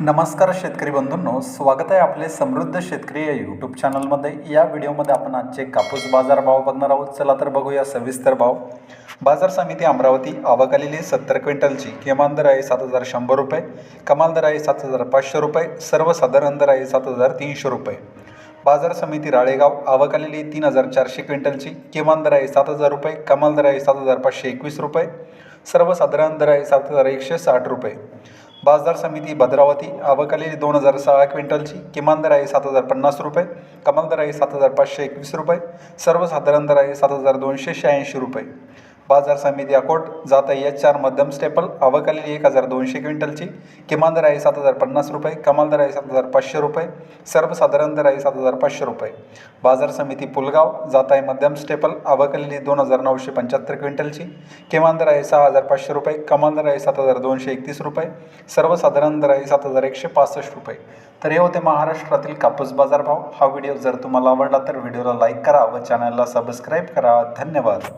नमस्कार शेतकरी बंधूंनो स्वागत आहे आपले समृद्ध शेतकरी या यूट्यूब चॅनलमध्ये या व्हिडिओमध्ये आपण आजचे कापूस बाजार भाव बघणार आहोत. चला तर बघूया सविस्तर भाव. बाजार समिती अमरावती आवक आलेली सत्तर क्विंटलची. किमान दर आहे सात हजार शंभर रुपये. कमाल दर आहे सात हजार पाचशे रुपये. सर्वसाधारण दर आहे सात हजार तीनशे रुपये. बाजार समिती राळेगाव आवक आलेली तीन हजार चारशे क्विंटलची. किमान दर आहे सात हजार रुपये. कमाल दर आहे सात हजार पाचशे एकवीस रुपये. सर्वसाधारण दर आहे सात हजार एकशे साठ रुपये. बाजार समिती भद्रावती आवक दोन हजार सहा क्विंटलची किमान दर आहे सात हजार पन्नास रुपये कमाल दर आहे सात हजार पाचशे एकवीस रुपये सर्वसाधारण दर आहे सात हजार दोनशे शहाऐंशी रुपये. बाजार समिती अकोट जात आहे एच चार मध्यम स्टेपल. आवक एक हजार दोनशे क्विंटलची. किमान दर आहे सात हजार पन्नास रुपये. कमाल दर आहे सात हजार पाचशे रुपये. सर्वसाधारण दर आहे सात हजार पाचशे रुपये. बाजार समिती पुलगाव जात आहे मध्यम स्टेपल. अवकलेली दोन हजार नऊशे पंच्याहत्तर क्विंटलची. किमान दर आहे सहा हजार पाचशे रुपये. कमाल दर आहे सात हजार दोनशे एकतीस रुपये. सर्वसाधारण दर आहे सात हजार एकशे पासष्ट रुपये. तर हे होते महाराष्ट्रातील कापूस बाजारभाव हा व्हिडिओ जर तुम्हाला आवडला तर व्हिडिओला लाईक करा व चॅनलला सबस्क्राईब करा. धन्यवाद.